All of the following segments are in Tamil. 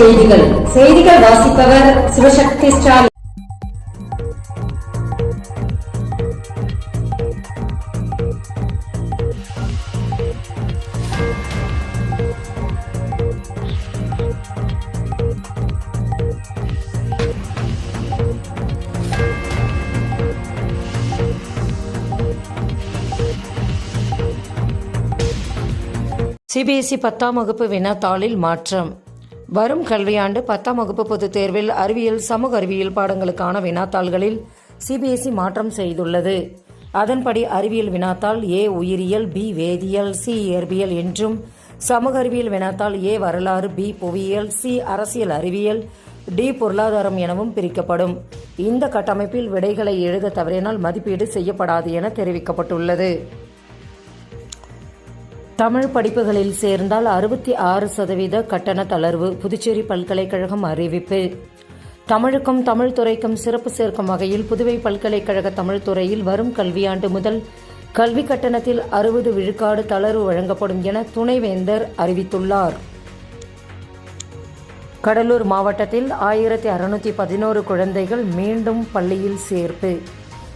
செய்திகள். செய்திகள் வாசிப்பவர் சிவசக்தி ஸ்டாலின். சிபிஎஸ்இ பத்தாம் வகுப்பு வினாத்தாளில் மாற்றம். வரும் கல்வியாண்டு பத்தாம் வகுப்பு பொதுத் தேர்வில் அறிவியல் சமூக அறிவியல் பாடங்களுக்கான வினாத்தாள்களில் சிபிஎஸ்இ மாற்றம் செய்துள்ளது. அதன்படி அறிவியல் வினாத்தாள் ஏ உயிரியல் பி வேதியியல் சி இயற்பியல் என்றும் சமூக அறிவியல் வினாத்தாள் ஏ வரலாறு பி புவியியல் சி அரசியல் அறிவியல் டி பொருளாதாரம் எனவும் பிரிக்கப்படும். இந்த கட்டமைப்பில் விடைகளை எழுத தவறினால் மதிப்பீடு செய்யப்படாது என தெரிவிக்கப்பட்டுள்ளது. தமிழ் படிப்புகளில் சேர்ந்தால் அறுபத்தி ஆறு சதவீத கட்டண தளர்வு புதுச்சேரி பல்கலைக்கழகம் அறிவிப்பு. தமிழுக்கும் தமிழ் துறைக்கும் சிறப்பு சேர்க்கும் வகையில் புதுவை பல்கலைக்கழக தமிழ் துறையில் வரும் கல்வியாண்டு முதல் கல்வி கட்டணத்தில் அறுபது விழுக்காடு தளர்வு வழங்கப்படும் என துணைவேந்தர் அறிவித்துள்ளார். கடலூர் மாவட்டத்தில் ஆயிரத்தி அறுநூற்றி பதினோரு குழந்தைகள் மீண்டும் பள்ளியில் சேர்ப்பு.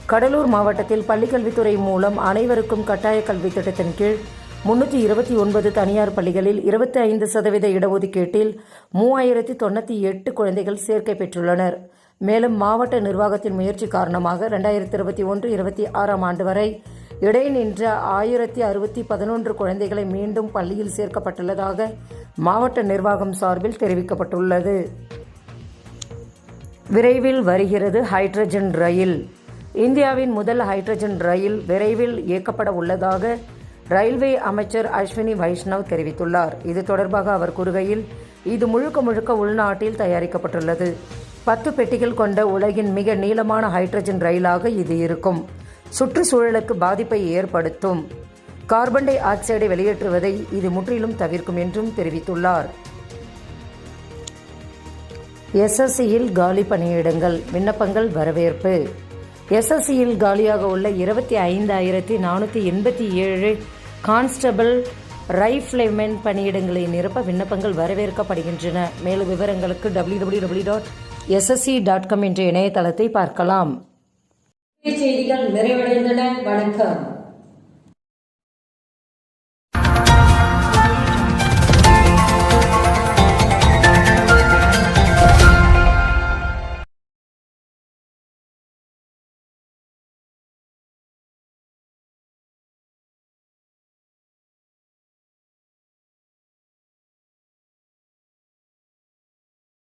கடலூர் மாவட்டத்தில் பள்ளிக்கல்வித்துறை மூலம் அனைவருக்கும் கட்டாய கல்வி திட்டத்தின் கீழ் முன்னூற்றி இருபத்தி ஒன்பது தனியார் பள்ளிகளில் இருபத்தி ஐந்து சதவீத இடஒதுக்கீட்டில் மூவாயிரத்தி தொண்ணூற்றி எட்டு குழந்தைகள் சேர்க்கை பெற்றுள்ளனர். மேலும் மாவட்ட நிர்வாகத்தின் முயற்சி காரணமாக ரெண்டாயிரத்தி இருபத்தி ஒன்று இருபத்தி ஆறாம் ஆண்டு வரை இடைநின்ற ஆயிரத்தி அறுபத்தி பதினொன்று குழந்தைகளை மீண்டும் பள்ளியில் சேர்க்கப்பட்டுள்ளதாக மாவட்ட நிர்வாகம் சார்பில் தெரிவிக்கப்பட்டுள்ளது. விரைவில் வருகிறது ஹைட்ரஜன் ரயில். இந்தியாவின் முதல் ஹைட்ரஜன் ரயில் விரைவில் இயக்கப்பட உள்ளதாக ரயில்வே அமைச்சர் அஸ்வினி வைஷ்ணவ் தெரிவித்துள்ளார். இது தொடர்பாக அவர் கூறுகையில் இது முழுக்க முழுக்க உள்நாட்டில் தயாரிக்கப்பட்டுள்ளது. பத்து பெட்டிகள் கொண்ட உலகின் மிக நீளமான ஹைட்ரஜன் ரயிலாக இது இருக்கும். சுற்றுச்சூழலுக்கு பாதிப்பை ஏற்படுத்தும். கார்பன் டை ஆக்சைடை வெளியேற்றுவதை இது முற்றிலும் தவிர்க்கும் என்றும் தெரிவித்துள்ளார். எஸ்எஸ்சியில் காலி பணியிடங்கள் விண்ணப்பங்கள் வரவேற்பு. எஸ்எஸ்சியில் காலியாக உள்ள இருபத்தி ஐந்தாயிரத்தி நானூற்றி எண்பத்தி ஏழு கான்ஸ்டபிள் ரைஃப்ளைமென் பணியிடங்களை நிரப்ப விண்ணப்பங்கள் வரவேற்கப்படுகின்றன. மேலும் விவரங்களுக்கு W W W dot SSC dot com என்ற இணையதளத்தை பார்க்கலாம். செய்திகள் நிறைவடைந்தன. வணக்கம்.